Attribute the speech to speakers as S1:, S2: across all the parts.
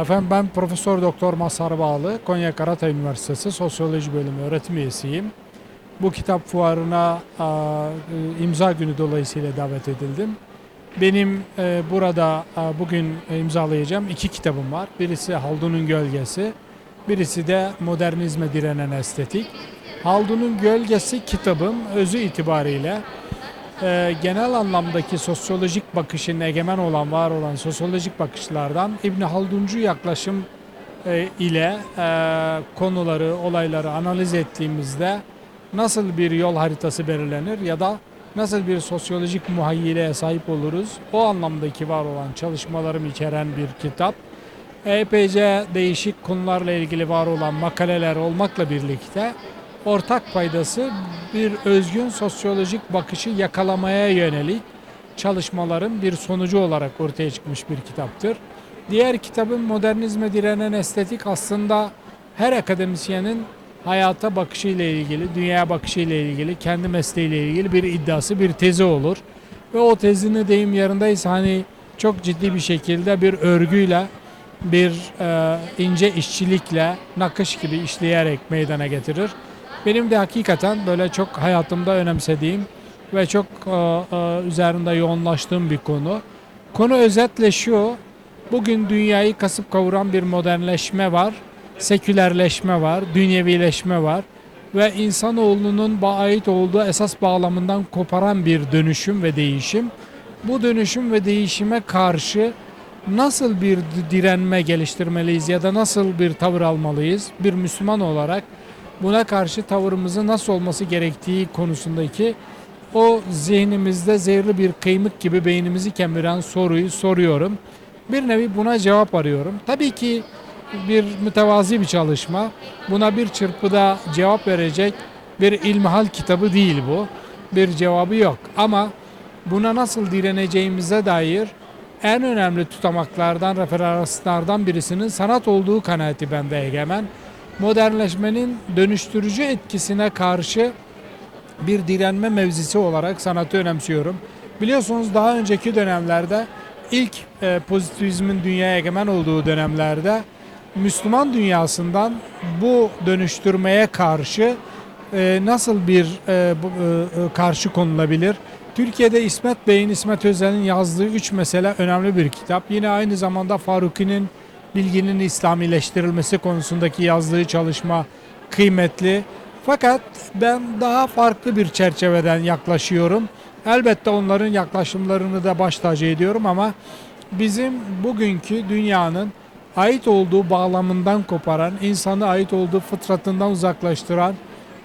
S1: Efendim ben Profesör Doktor Mazhar Bağlı, Konya Karatay Üniversitesi Sosyoloji Bölümü öğretim üyesiyim. Bu kitap fuarına a, e, imza günü dolayısıyla davet edildim. Benim e, burada a, bugün imzalayacağım iki kitabım var. Birisi Haldun'un Gölgesi, birisi de Modernizme Direnen Estetik. Haldun'un Gölgesi kitabım özü itibariyle e, genel anlamdaki sosyolojik bakışın egemen olan, var olan sosyolojik bakışlardan İbn Halduncu yaklaşım e, ile e, konuları, olayları analiz ettiğimizde nasıl bir yol haritası belirlenir ya da nasıl bir sosyolojik muhayyileye sahip oluruz o anlamdaki var olan çalışmalarım içeren bir kitap. Epeyce değişik konularla ilgili var olan makaleler olmakla birlikte ortak paydası bir özgün sosyolojik bakışı yakalamaya yönelik çalışmaların bir sonucu olarak ortaya çıkmış bir kitaptır. Diğer kitabın Modernizme Direnen Estetik aslında her akademisyenin hayata bakışıyla ilgili, dünyaya bakışıyla ilgili, kendi mesleğiyle ilgili bir iddiası, bir tezi olur. Ve o tezini deyim yerindeyse hani çok ciddi bir şekilde bir örgüyle, bir e, ince işçilikle, nakış gibi işleyerek meydana getirir. Benim de hakikaten böyle çok hayatımda önemsediğim ve çok e, e, üzerinde yoğunlaştığım bir konu. Konu özetle şu, bugün dünyayı kasıp kavuran bir modernleşme var, sekülerleşme var, dünyevileşme var ve insanoğlunun ait olduğu esas bağlamından koparan bir dönüşüm ve değişim. Bu dönüşüm ve değişime karşı nasıl bir direnme geliştirmeliyiz ya da nasıl bir tavır almalıyız bir Müslüman olarak buna karşı tavırımızın nasıl olması gerektiği konusundaki o zihnimizde zehirli bir kıymık gibi beynimizi kemiren soruyu soruyorum. Bir nevi buna cevap arıyorum. Tabii ki bir mütevazi bir çalışma. Buna bir çırpıda cevap verecek bir ilmihal kitabı değil bu. Bir cevabı yok. Ama buna nasıl direneceğimize dair en önemli tutamaklardan, referanslardan birisinin sanat olduğu kanaati bende egemen. Modernleşmenin dönüştürücü etkisine karşı bir direnme mevzisi olarak sanatı önemsiyorum. Biliyorsunuz daha önceki dönemlerde ilk e, pozitivizmin dünyaya egemen olduğu dönemlerde Müslüman dünyasından bu dönüştürmeye karşı e, nasıl bir e, bu, e, e, karşı konulabilir? Türkiye'de İsmet Bey'in, İsmet Özel'in yazdığı üç mesele önemli bir kitap. Yine aynı zamanda Faruki'nin bilginin İslamileştirilmesi konusundaki yazdığı çalışma kıymetli. Fakat ben daha farklı bir çerçeveden yaklaşıyorum. Elbette onların yaklaşımlarını da baş tacı ediyorum ama bizim bugünkü dünyanın ait olduğu bağlamından koparan, insanı ait olduğu fıtratından uzaklaştıran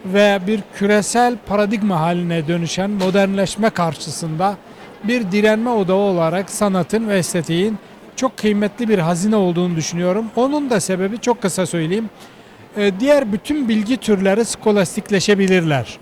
S1: ve bir küresel paradigma haline dönüşen modernleşme karşısında bir direnme odağı olarak sanatın ve estetiğin çok kıymetli bir hazine olduğunu düşünüyorum. Onun da sebebi çok kısa söyleyeyim. Ee, Diğer bütün bilgi türleri skolastikleşebilirler.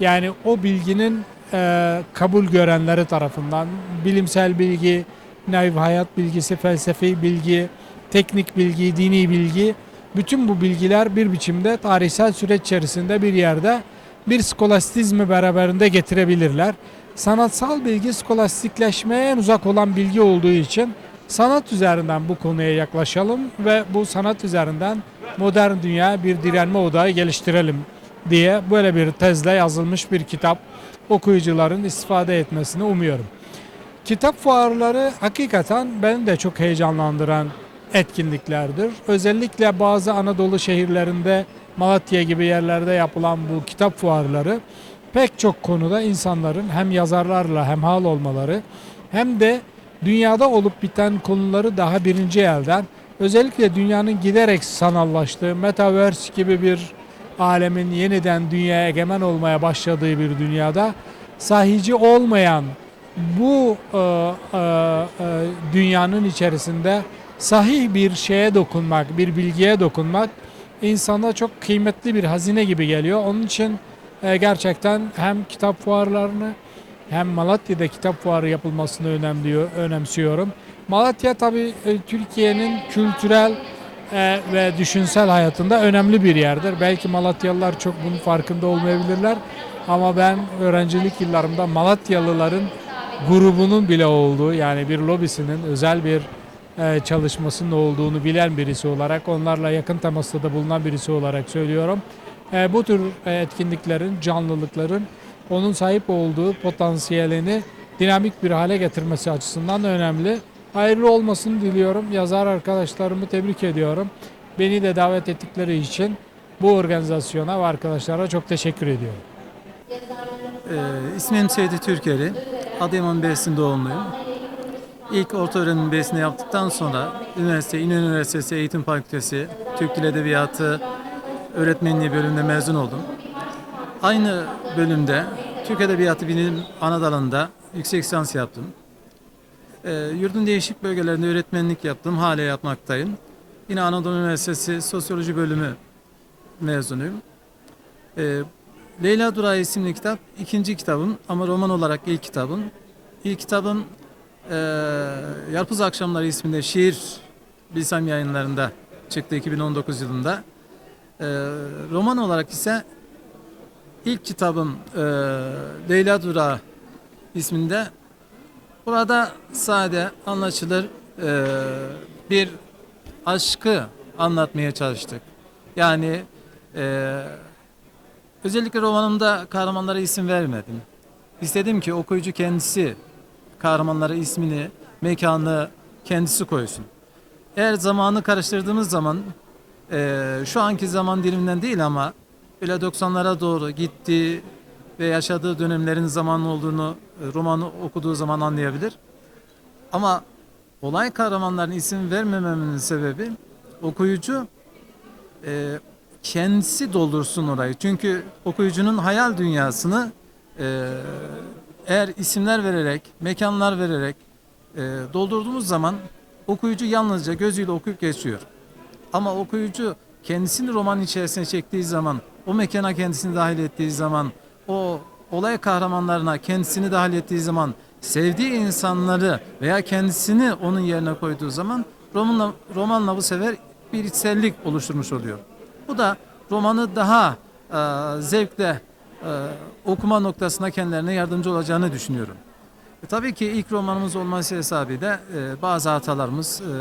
S1: Yani o bilginin e, kabul görenleri tarafından bilimsel bilgi, naiv hayat bilgisi, felsefi bilgi, teknik bilgi, dini bilgi bütün bu bilgiler bir biçimde tarihsel süreç içerisinde bir yerde bir skolastizmi beraberinde getirebilirler. Sanatsal bilgi skolastikleşmeye en uzak olan bilgi olduğu için sanat üzerinden bu konuya yaklaşalım ve bu sanat üzerinden modern dünya bir direnme odağı geliştirelim diye böyle bir tezle yazılmış bir kitap okuyucuların istifade etmesini umuyorum. Kitap fuarları hakikaten beni de çok heyecanlandıran etkinliklerdir. Özellikle bazı Anadolu şehirlerinde Malatya gibi yerlerde yapılan bu kitap fuarları pek çok konuda insanların hem yazarlarla hemhal olmaları hem de dünyada olup biten konuları daha birinci elden özellikle dünyanın giderek sanallaştığı metaverse gibi bir alemin yeniden dünyaya egemen olmaya başladığı bir dünyada sahici olmayan bu e, e, e, dünyanın içerisinde sahih bir şeye dokunmak, bir bilgiye dokunmak insana çok kıymetli bir hazine gibi geliyor. Onun için e, gerçekten hem kitap fuarlarını hem Malatya'da kitap fuarı yapılmasını önemliyor, önemsiyorum. Malatya tabii e, Türkiye'nin kültürel e, ve düşünsel hayatında önemli bir yerdir. Belki Malatyalılar çok bunun farkında olmayabilirler. Ama ben öğrencilik yıllarımda Malatyalıların grubunun bile olduğu yani bir lobisinin özel bir e, çalışmasının olduğunu bilen birisi olarak, onlarla yakın temasta da bulunan birisi olarak söylüyorum. E, bu tür e, etkinliklerin, canlılıkların onun sahip olduğu potansiyelini dinamik bir hale getirmesi açısından da önemli. Hayırlı olmasını diliyorum. Yazar arkadaşlarımı tebrik ediyorum. Beni de davet ettikleri için bu organizasyona ve arkadaşlara çok teşekkür ediyorum.
S2: Ee, ismim Seydi Türkeri. Adıyaman Belediyesi'nin doğumluyum. İlk orta öğrenim Belediyesi'ni yaptıktan sonra üniversite, İnönü Üniversitesi Eğitim Fakültesi Türk Dil Edebiyatı Öğretmenliği bölümünde mezun oldum. Aynı bölümde Türk Edebiyatı Bilim ana dalında yüksek lisans yaptım. Ee, yurdun değişik bölgelerinde öğretmenlik yaptım, hala yapmaktayım. Yine Anadolu Üniversitesi Sosyoloji Bölümü mezunuyum. Ee, Leyla Durağı isimli kitap ikinci kitabım ama roman olarak ilk kitabım. İlk kitabım eee Yarpuz Akşamları isminde şiir Bilsem yayınlarında çıktı 2019 yılında. Eee, roman olarak ise ilk kitabım eee, Leyla Durağı isminde. Burada sade, anlaşılır eee, bir aşkı anlatmaya çalıştık. Yani eee Özellikle romanımda kahramanlara isim vermedim. İstedim ki okuyucu kendisi kahramanlara ismini, mekanı kendisi koysun. Eğer zamanı karıştırdığımız zaman eee, şu anki zaman diliminden değil ama böyle 90'lara doğru gittiği ve yaşadığı dönemlerin zamanı olduğunu e, romanı okuduğu zaman anlayabilir. Ama olay kahramanların isim vermememin sebebi okuyucu e, kendisi doldursun orayı. Çünkü okuyucunun hayal dünyasını e, eğer isimler vererek, mekanlar vererek e, doldurduğumuz zaman okuyucu yalnızca gözüyle okuyup geçiyor. Ama okuyucu kendisini roman içerisine çektiği zaman, o mekana kendisini dahil ettiği zaman, o olay kahramanlarına kendisini dahil ettiği zaman, sevdiği insanları veya kendisini onun yerine koyduğu zaman romanla, romanla bu sefer bir içsellik oluşturmuş oluyor. Bu da romanı daha e, zevkle e, okuma noktasına kendilerine yardımcı olacağını düşünüyorum. E, tabii ki ilk romanımız olması hesabıyla e, bazı hatalarımız, e,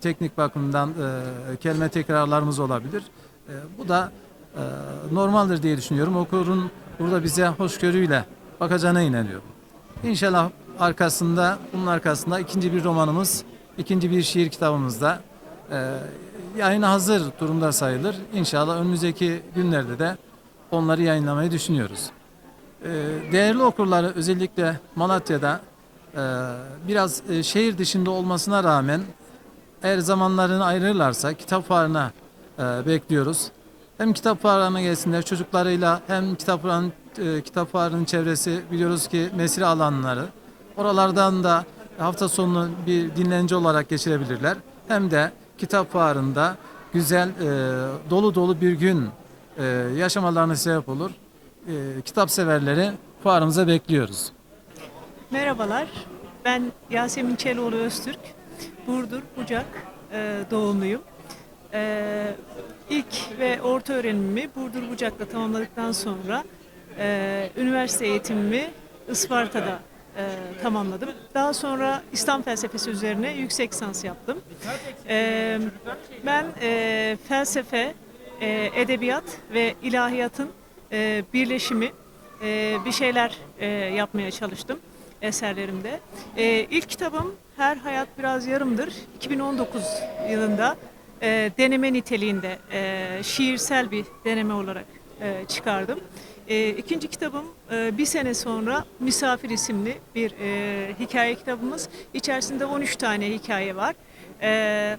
S2: teknik bakımdan e, kelime tekrarlarımız olabilir. E, bu da e, normaldir diye düşünüyorum. Okurun burada bize hoşgörüyle bakacağına inanıyorum. İnşallah arkasında, bunun arkasında ikinci bir romanımız, ikinci bir şiir kitabımız da e, yayına hazır durumda sayılır. İnşallah önümüzdeki günlerde de onları yayınlamayı düşünüyoruz. Ee, Değerli okurları özellikle Malatya'da e, biraz e, şehir dışında olmasına rağmen eğer zamanlarını ayırırlarsa kitap fuarına e, bekliyoruz. Hem kitap fuarına gelsinler çocuklarıyla hem kitap fuarının, e, kitap fuarının çevresi biliyoruz ki mesire alanları. Oralardan da hafta sonunu bir dinlence olarak geçirebilirler. Hem de kitap fuarında güzel e, dolu dolu bir gün e, yaşamalarına sebep olur. E, kitap severleri fuarımıza bekliyoruz.
S3: Merhabalar, ben Yasemin Çeloğlu Öztürk. Burdur, Bucak e, doğumluyum. E, ilk ve orta öğrenimimi Burdur, Bucak'ta tamamladıktan sonra e, üniversite eğitimimi Isparta'da e, tamamladım. Daha sonra İslam felsefesi üzerine yüksek lisans yaptım. E, ben e, felsefe, e, edebiyat ve ilahiyatın e, birleşimi e, bir şeyler e, yapmaya çalıştım eserlerimde. E, ilk kitabım Her Hayat Biraz Yarımdır. 2019 yılında e, deneme niteliğinde e, şiirsel bir deneme olarak e, çıkardım. E, ikinci kitabım e, bir sene sonra Misafir isimli bir e, hikaye kitabımız. İçerisinde 13 tane hikaye var. E,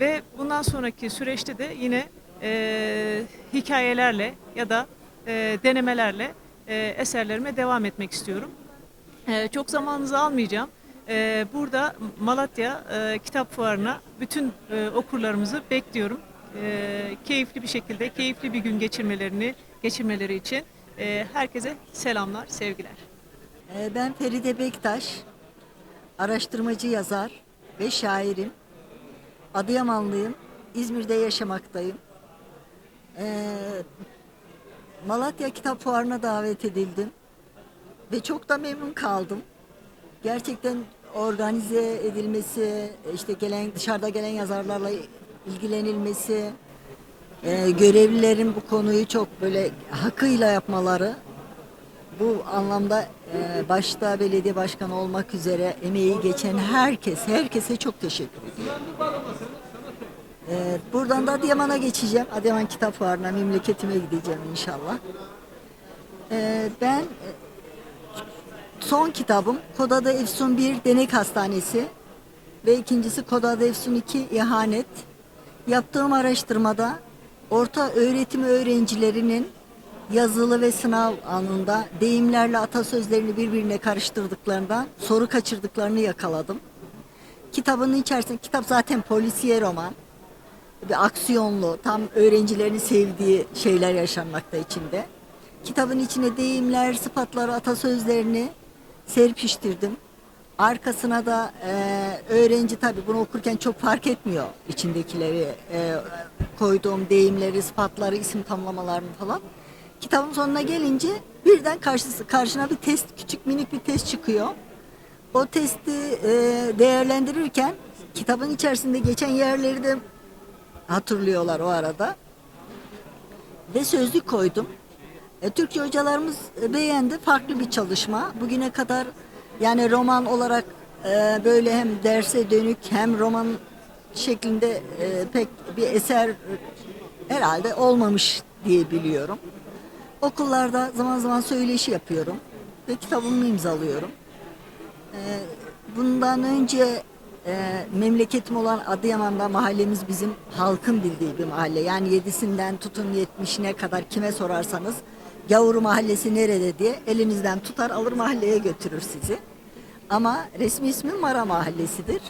S3: ve bundan sonraki süreçte de yine e, hikayelerle ya da e, denemelerle e, eserlerime devam etmek istiyorum. E, çok zamanınızı almayacağım. E, burada Malatya e, Kitap Fuarı'na bütün e, okurlarımızı bekliyorum. E, keyifli bir şekilde, keyifli bir gün geçirmelerini geçirmeleri için e, herkese selamlar, sevgiler.
S4: Ee, Ben Feride Bektaş, araştırmacı yazar ve şairim. Adıyamanlıyım, İzmir'de yaşamaktayım. Ee, Malatya Kitap Fuarı'na davet edildim ve çok da memnun kaldım. Gerçekten organize edilmesi, işte gelen dışarıda gelen yazarlarla ilgilenilmesi, e, görevlilerin bu konuyu çok böyle hakkıyla yapmaları bu anlamda e, başta belediye başkanı olmak üzere emeği geçen herkes, herkese çok teşekkür ediyorum. E, buradan da Adıyaman'a geçeceğim. Adıyaman Kitap Fuarı'na memleketime gideceğim inşallah. E, ben son kitabım Kodada Efsun 1 Denek Hastanesi ve ikincisi Kodada Efsun 2 İhanet. Yaptığım araştırmada orta öğretim öğrencilerinin yazılı ve sınav anında deyimlerle atasözlerini birbirine karıştırdıklarından soru kaçırdıklarını yakaladım. Kitabın içerisinde, kitap zaten polisiye roman. Bir aksiyonlu, tam öğrencilerin sevdiği şeyler yaşanmakta içinde. Kitabın içine deyimler, sıfatlar, atasözlerini serpiştirdim. Arkasına da e, öğrenci tabii bunu okurken çok fark etmiyor içindekileri, e, koyduğum deyimleri, sıfatları, isim tamlamalarını falan. Kitabın sonuna gelince birden karşısı, karşına bir test, küçük minik bir test çıkıyor. O testi e, değerlendirirken kitabın içerisinde geçen yerleri de hatırlıyorlar o arada. Ve sözlük koydum. E, Türkçe hocalarımız e, beğendi. Farklı bir çalışma. Bugüne kadar yani roman olarak e, böyle hem derse dönük hem roman şeklinde e, pek bir eser herhalde olmamış diye biliyorum. Okullarda zaman zaman söyleşi yapıyorum ve kitabımı imzalıyorum. E, bundan önce e, memleketim olan Adıyaman'da mahallemiz bizim halkın bildiği bir mahalle. Yani yedisinden tutun yetmişine kadar kime sorarsanız Gavuru Mahallesi nerede diye elinizden tutar alır mahalleye götürür sizi. Ama resmi ismi Mara Mahallesi'dir.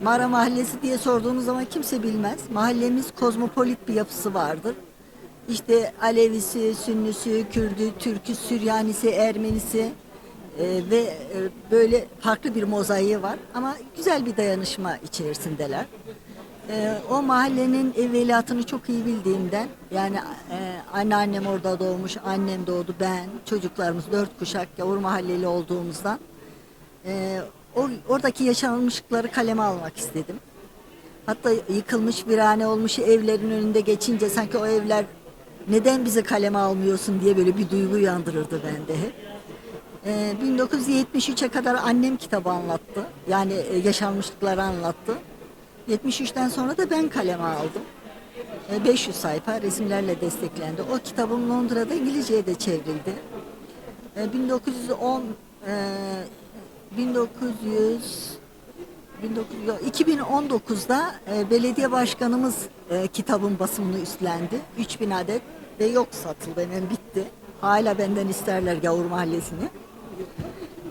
S4: Mara Mahallesi diye sorduğunuz zaman kimse bilmez. Mahallemiz kozmopolit bir yapısı vardır. İşte Alevisi, Sünnüsü, Kürdü, Türkü, Süryanisi, Ermenisi e, ve e, böyle farklı bir mozaiği var. Ama güzel bir dayanışma içerisindeler. E, o mahallenin evveliyatını çok iyi bildiğimden yani e, anneannem orada doğmuş, annem doğdu, ben, çocuklarımız dört kuşak yavur mahalleli olduğumuzdan e, o, oradaki yaşanmışlıkları kaleme almak istedim. Hatta yıkılmış virane olmuş evlerin önünde geçince sanki o evler neden bizi kaleme almıyorsun diye böyle bir duygu uyandırırdı bende hep. Ee, 1973'e kadar annem kitabı anlattı. Yani e, yaşanmışlıkları anlattı. 73'ten sonra da ben kaleme aldım. Ee, 500 sayfa resimlerle desteklendi. O kitabım Londra'da İngilizceye de çevrildi. Ee, 1910 e, 1900 1900 yok, 2019'da e, belediye başkanımız e, kitabın basımını üstlendi. 3000 adet ve yok satıldı hemen bitti. Hala benden isterler Gavur Mahallesi'ni.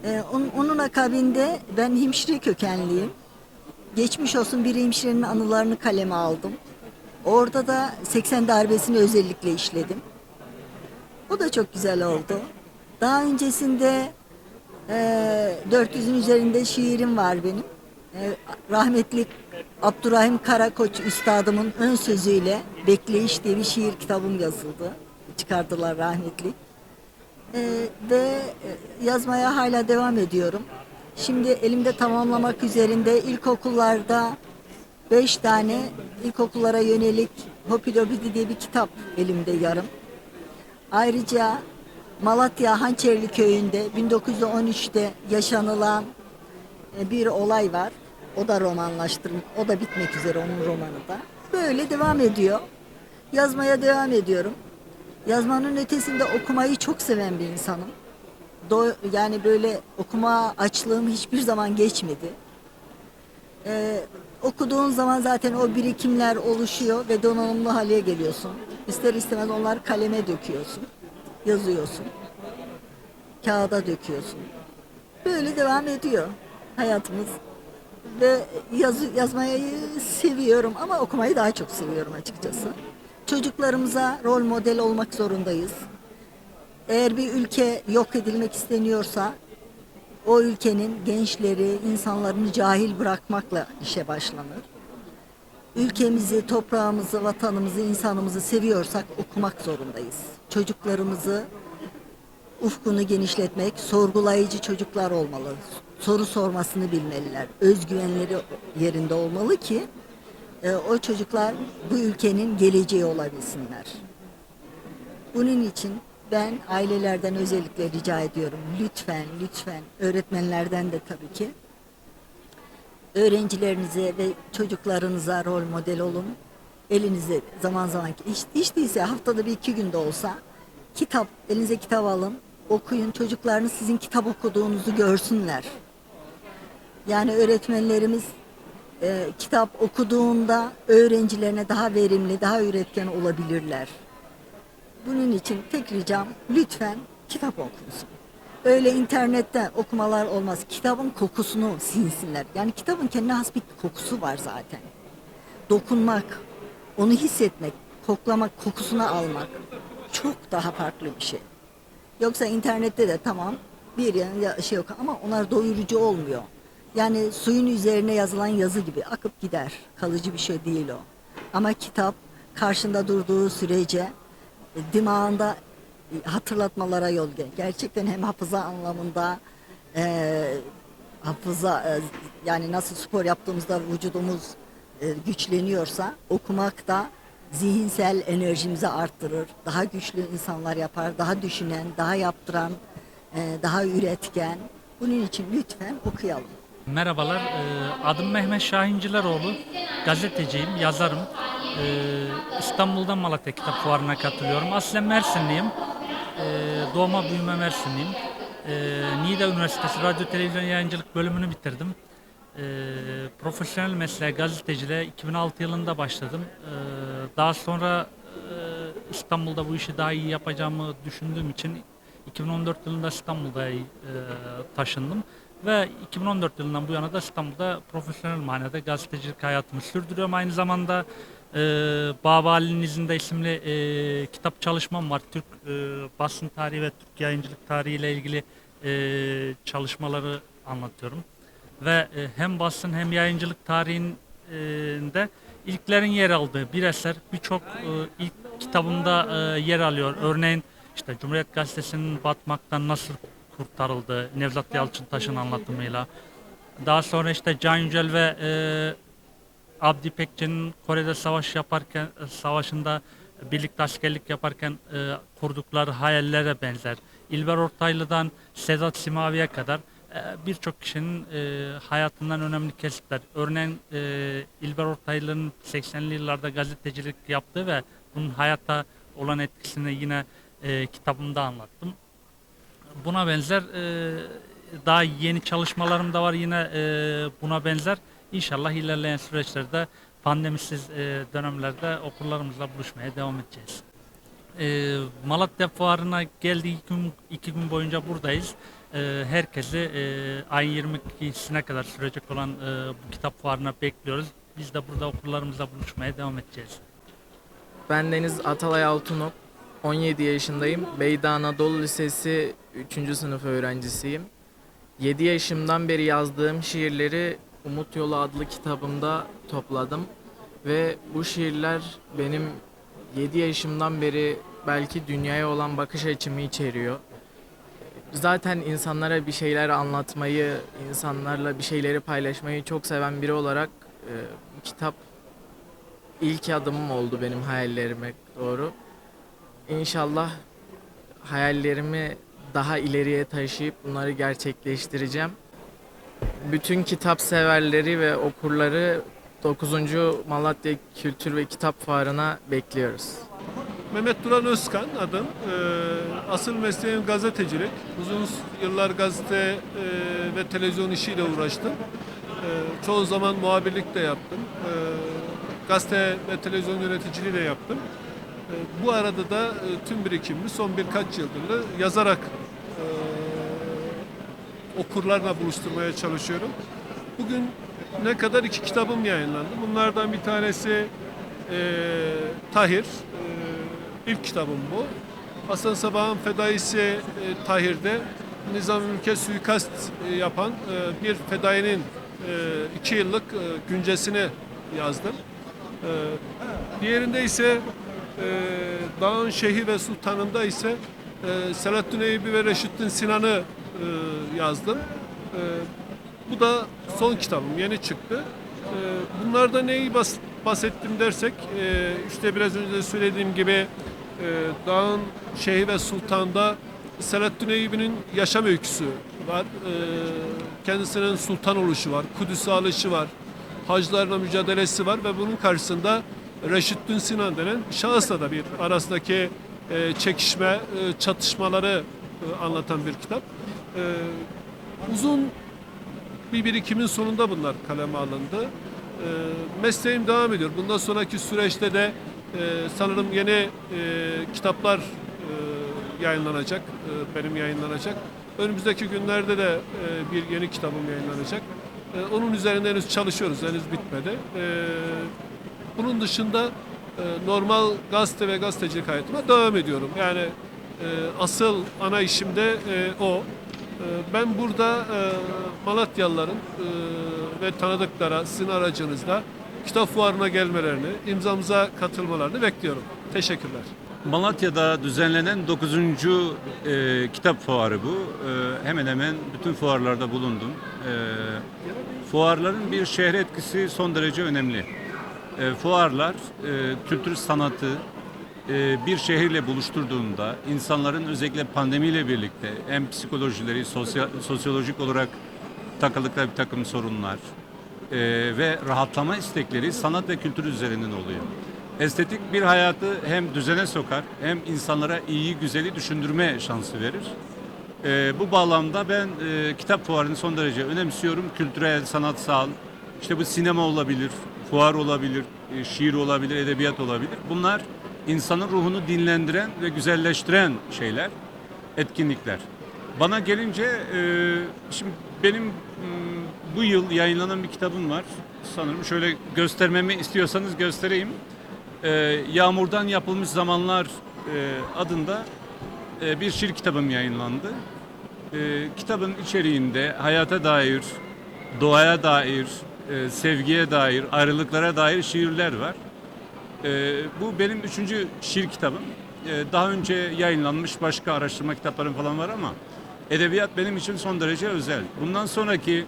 S4: E, onun akabinde ben hemşire kökenliyim. Geçmiş olsun bir hemşirenin anılarını kaleme aldım. Orada da 80 darbesini özellikle işledim. O da çok güzel oldu. Daha öncesinde e, 400'ün üzerinde şiirim var benim. E, rahmetli Abdurrahim Karakoç üstadımın ön sözüyle Bekleyiş diye bir şiir kitabım yazıldı. Çıkardılar rahmetli. E, ve e, yazmaya hala devam ediyorum. Şimdi elimde tamamlamak üzerinde ilkokullarda beş tane ilkokullara yönelik Hopidobidi diye bir kitap elimde yarım. Ayrıca Malatya Hançerli köyünde 1913'te yaşanılan e, bir olay var. O da romanlaştırım, o da bitmek üzere onun romanı da. Böyle devam ediyor. Yazmaya devam ediyorum. Yazmanın ötesinde okumayı çok seven bir insanım. Do- yani böyle okuma açlığım hiçbir zaman geçmedi. Ee, okuduğun zaman zaten o birikimler oluşuyor ve donanımlı hale geliyorsun. İster istemez onları kaleme döküyorsun, yazıyorsun, kağıda döküyorsun. Böyle devam ediyor hayatımız. Ve yazı, yazmayı seviyorum ama okumayı daha çok seviyorum açıkçası. Çocuklarımıza rol model olmak zorundayız. Eğer bir ülke yok edilmek isteniyorsa o ülkenin gençleri, insanlarını cahil bırakmakla işe başlanır. Ülkemizi, toprağımızı, vatanımızı, insanımızı seviyorsak okumak zorundayız. Çocuklarımızı ufkunu genişletmek, sorgulayıcı çocuklar olmalı. soru sormasını bilmeliler. Özgüvenleri yerinde olmalı ki e, o çocuklar bu ülkenin geleceği olabilsinler. Bunun için ben ailelerden özellikle rica ediyorum. Lütfen, lütfen öğretmenlerden de tabii ki öğrencilerinize ve çocuklarınıza rol model olun. Elinize zaman zaman hiç, hiç değilse haftada bir iki günde olsa kitap, elinize kitap alın, okuyun. Çocuklarınız sizin kitap okuduğunuzu görsünler. Yani öğretmenlerimiz e, kitap okuduğunda öğrencilerine daha verimli, daha üretken olabilirler. Bunun için tek ricam lütfen kitap okunsun. Öyle internette okumalar olmaz. Kitabın kokusunu sinsinler. Yani kitabın kendine has bir kokusu var zaten. Dokunmak, onu hissetmek, koklamak, kokusunu almak çok daha farklı bir şey. Yoksa internette de tamam bir yanında şey yok ama onlar doyurucu olmuyor. Yani suyun üzerine yazılan yazı gibi akıp gider. Kalıcı bir şey değil o. Ama kitap karşında durduğu sürece dimağında e, hatırlatmalara yol gel. Gerçekten hem hafıza anlamında e, hafıza e, yani nasıl spor yaptığımızda vücudumuz e, güçleniyorsa okumak da zihinsel enerjimizi arttırır. Daha güçlü insanlar yapar, daha düşünen, daha yaptıran, e, daha üretken. Bunun için lütfen okuyalım.
S5: Merhabalar, e, adım Mehmet Şahincileroğlu. Gazeteciyim, yazarım. E, İstanbul'dan Malatya Kitap Fuarı'na katılıyorum. Aslen Mersinliyim. E, Doğma büyüme Mersinliyim. E, Niğde Üniversitesi Radyo Televizyon Yayıncılık bölümünü bitirdim. E, profesyonel mesleğe gazeteciliğe 2006 yılında başladım. E, Daha sonra e, İstanbul'da bu işi daha iyi yapacağımı düşündüğüm için 2014 yılında İstanbul'da e, taşındım ve 2014 yılından bu yana da İstanbul'da profesyonel manada gazetecilik hayatımı sürdürüyorum. Aynı zamanda e, Baba Ali'nin izinde isimli e, kitap çalışmam var. Türk e, basın tarihi ve Türk yayıncılık tarihi ile ilgili e, çalışmaları anlatıyorum. Ve e, hem basın hem yayıncılık tarihinde ilklerin yer aldığı bir eser birçok e, ilk kitabımda e, yer alıyor. Örneğin işte Cumhuriyet Gazetesi'nin batmaktan nasıl kurtarıldığı Nevzat Yalçıntaş'ın anlatımıyla. Daha sonra işte Can Yücel ve e, Abdi Pekçi'nin Kore'de savaş yaparken e, savaşında birlikte askerlik yaparken e, kurdukları hayallere benzer. İlber Ortaylı'dan Sedat Simavi'ye kadar e, birçok kişinin e, hayatından önemli kesitler. Örneğin e, İlber Ortaylı'nın 80'li yıllarda gazetecilik yaptığı ve bunun hayatta olan etkisini yine e, kitabımda anlattım. Buna benzer e, daha yeni çalışmalarım da var yine e, buna benzer. İnşallah ilerleyen süreçlerde pandemisiz e, dönemlerde okullarımızla buluşmaya devam edeceğiz. E, Malatya Fuarı'na geldiği gün, iki gün boyunca buradayız. E, herkesi e, ayın 22'sine kadar sürecek olan bu kitap fuarına bekliyoruz. Biz de burada okullarımızla buluşmaya devam edeceğiz.
S6: Ben Deniz Atalay Altınok. 17 yaşındayım. Beyda Anadolu Lisesi 3. sınıf öğrencisiyim. 7 yaşımdan beri yazdığım şiirleri Umut Yolu adlı kitabımda topladım. Ve bu şiirler benim 7 yaşımdan beri belki dünyaya olan bakış açımı içeriyor. Zaten insanlara bir şeyler anlatmayı, insanlarla bir şeyleri paylaşmayı çok seven biri olarak e, kitap ilk adımım oldu benim hayallerime doğru. İnşallah hayallerimi daha ileriye taşıyıp bunları gerçekleştireceğim. Bütün kitap severleri ve okurları 9. Malatya Kültür ve Kitap Fuarı'na bekliyoruz.
S7: Mehmet Duran Özkan adım. Ee, asıl mesleğim gazetecilik. Uzun yıllar gazete e, ve televizyon işiyle uğraştım. Ee, çoğu zaman muhabirlik de yaptım. Ee, gazete ve televizyon yöneticiliği de yaptım. Bu arada da e, tüm birikimimi son birkaç yıldır yazarak e, okurlarla buluşturmaya çalışıyorum. Bugün ne kadar iki kitabım yayınlandı. Bunlardan bir tanesi e, Tahir. E, ilk kitabım bu. Hasan Sabah'ın fedaisi e, Tahir'de Nizam ülke suikast e, yapan e, bir fedainin e, iki yıllık e, güncesini yazdım. E, diğerinde ise e, Dağın Şeyhi ve Sultanı'nda ise e, Selahattin Eyüp'ü ve Reşittin Sinan'ı e, yazdım. E, Bu da son kitabım, yeni çıktı. Ee, Bunlarda neyi bas, bahsettim dersek, e, işte biraz önce söylediğim gibi e, Dağın Şeyhi ve Sultan'da Selahaddin Eyyubi'nin yaşam öyküsü var. Ee, Kendisinin sultan oluşu var, Kudüs'e alışı var, haclarla mücadelesi var ve bunun karşısında Reşiddin Sinan denen şahısla da bir arasındaki e, çekişme, e, çatışmaları e, anlatan bir kitap. E, uzun bir birikimin sonunda bunlar kaleme alındı. E, mesleğim devam ediyor. Bundan sonraki süreçte de e, sanırım yeni e, kitaplar e, yayınlanacak, e, benim yayınlanacak. Önümüzdeki günlerde de e, bir yeni kitabım yayınlanacak. E, onun üzerinde henüz çalışıyoruz, henüz bitmedi. E, bunun dışında e, normal gazete ve gazetecilik hayatıma devam ediyorum. Yani e, asıl ana işim de e, o. E, ben burada e, Malatyalıların e, ve tanıdıklara sizin aracınızda kitap fuarına gelmelerini, imzamıza katılmalarını bekliyorum. Teşekkürler.
S8: Malatya'da düzenlenen 9. e, kitap fuarı bu. Hemen hemen bütün fuarlarda bulundum. Fuarların bir şehre etkisi son derece önemli. Fuarlar kültür sanatı bir şehirle buluşturduğunda insanların özellikle pandemiyle birlikte hem psikolojileri, sosyal, sosyolojik olarak takıldıkları bir takım sorunlar e, ve rahatlama istekleri sanat ve kültür üzerinden oluyor. Estetik bir hayatı hem düzene sokar hem insanlara iyi güzeli düşündürme şansı verir. Ee, bu bağlamda ben e, kitap fuarını son derece önemsiyorum. Kültürel, sanatsal, işte bu sinema olabilir, fuar olabilir, e, şiir olabilir, edebiyat olabilir. Bunlar insanın ruhunu dinlendiren ve güzelleştiren şeyler, etkinlikler. Bana gelince e, şimdi benim m, bu yıl yayınlanan bir kitabım var. Sanırım şöyle göstermemi istiyorsanız göstereyim. E, Yağmurdan Yapılmış Zamanlar e, adında bir şiir kitabım yayınlandı. Kitabın içeriğinde hayata dair, doğaya dair, sevgiye dair, ayrılıklara dair şiirler var. E, bu benim üçüncü şiir kitabım. E, daha önce yayınlanmış başka araştırma kitaplarım falan var ama edebiyat benim için son derece özel. Bundan sonraki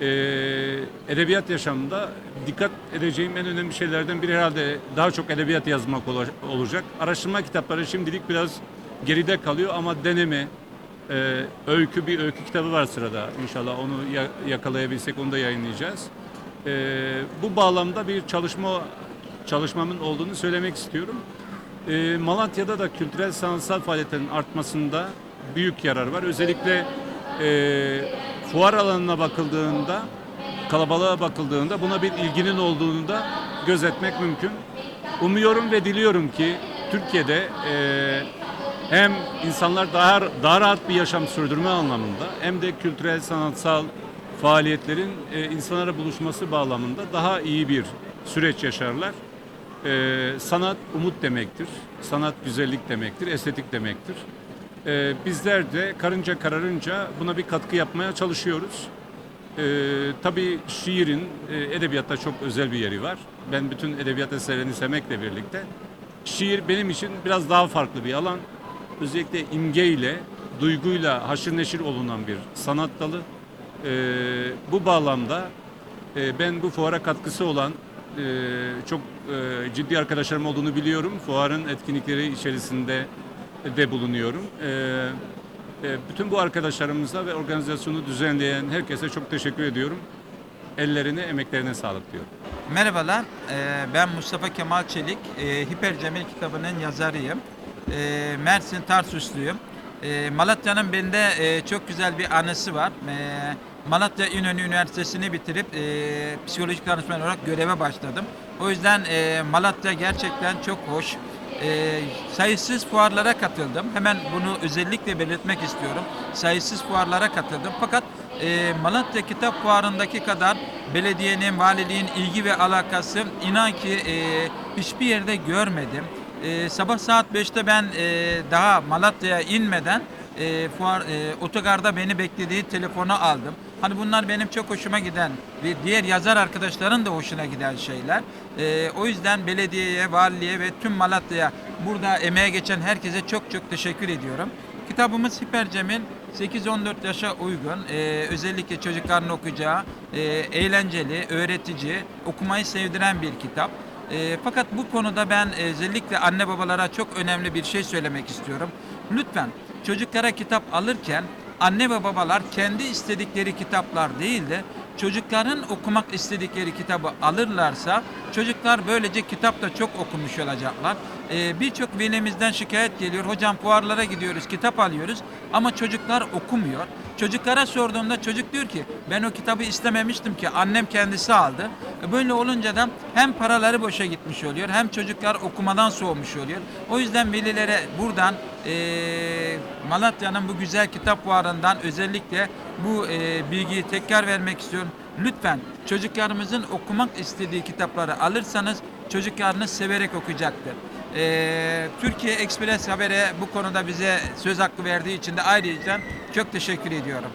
S8: e, edebiyat yaşamında dikkat edeceğim en önemli şeylerden biri herhalde daha çok edebiyat yazmak ola- olacak. Araştırma kitapları şimdilik biraz geride kalıyor ama deneme, e, öykü bir öykü kitabı var sırada. İnşallah onu ya- yakalayabilsek onu da yayınlayacağız. E, bu bağlamda bir çalışma çalışmamın olduğunu söylemek istiyorum. E, Malatya'da da kültürel sanatsal faaliyetlerin artmasında büyük yarar var. Özellikle e, fuar alanına bakıldığında, kalabalığa bakıldığında buna bir ilginin olduğunu da gözetmek mümkün. Umuyorum ve diliyorum ki Türkiye'de e, hem insanlar daha daha rahat bir yaşam sürdürme anlamında hem de kültürel sanatsal faaliyetlerin e, insanlara buluşması bağlamında daha iyi bir süreç yaşarlar. E, sanat umut demektir. Sanat güzellik demektir, estetik demektir. E, bizler de karınca kararınca buna bir katkı yapmaya çalışıyoruz. E, tabii şiirin e, edebiyatta çok özel bir yeri var. Ben bütün edebiyat eserlerini sevmekle birlikte şiir benim için biraz daha farklı bir alan. Özellikle imgeyle, duyguyla haşır neşir olunan bir sanat dalı. E, bu bağlamda e, ben bu fuara katkısı olan çok e, ciddi arkadaşlarım olduğunu biliyorum. Fuarın etkinlikleri içerisinde de bulunuyorum. E, e, bütün bu arkadaşlarımıza ve organizasyonu düzenleyen herkese çok teşekkür ediyorum. Ellerine, emeklerine sağlık diyorum.
S9: Merhabalar, eee, ben Mustafa Kemal Çelik, Hiper Cemil kitabının yazarıyım. Mersin Tarsusluyum. Eee, Malatya'nın bende eee, çok güzel bir anısı var. Eee, Malatya İnönü Üniversitesi'ni bitirip eee, psikolojik danışman olarak göreve başladım. O yüzden eee, Malatya gerçekten çok hoş. Eee, sayısız fuarlara katıldım. Hemen bunu özellikle belirtmek istiyorum. Sayısız fuarlara katıldım. Fakat e, Malatya Kitap Fuarı'ndaki kadar belediyenin, valiliğin ilgi ve alakası inan ki e, hiçbir yerde görmedim. E, sabah saat 5'te ben e, daha Malatya'ya inmeden e, fuar e, otogarda beni beklediği telefonu aldım. Hani bunlar benim çok hoşuma giden ve diğer yazar arkadaşların da hoşuna giden şeyler. E, o yüzden belediyeye, valiliğe ve tüm Malatya'ya burada emeğe geçen herkese çok çok teşekkür ediyorum. Kitabımız Hiper Cemil 8-14 yaşa uygun, e, özellikle çocukların okuyacağı, e, eğlenceli, öğretici, okumayı sevdiren bir kitap. E, fakat bu konuda ben özellikle anne babalara çok önemli bir şey söylemek istiyorum. Lütfen çocuklara kitap alırken anne ve babalar kendi istedikleri kitaplar değil de çocukların okumak istedikleri kitabı alırlarsa çocuklar böylece kitap da çok okumuş olacaklar. Ee, Birçok velimizden şikayet geliyor. Hocam fuarlara gidiyoruz, kitap alıyoruz ama çocuklar okumuyor. Çocuklara sorduğumda çocuk diyor ki ben o kitabı istememiştim ki annem kendisi aldı. E, Böyle olunca da hem paraları boşa gitmiş oluyor hem çocuklar okumadan soğumuş oluyor. O yüzden velilere buradan eee, Malatya'nın bu güzel kitap fuarından özellikle bu eee, bilgiyi tekrar vermek istiyorum. Lütfen çocuklarımızın okumak istediği kitapları alırsanız çocuklarınız severek okuyacaktır. Eee, Türkiye Express Haber'e bu konuda bize söz hakkı verdiği için de ayrıca çok teşekkür ediyorum.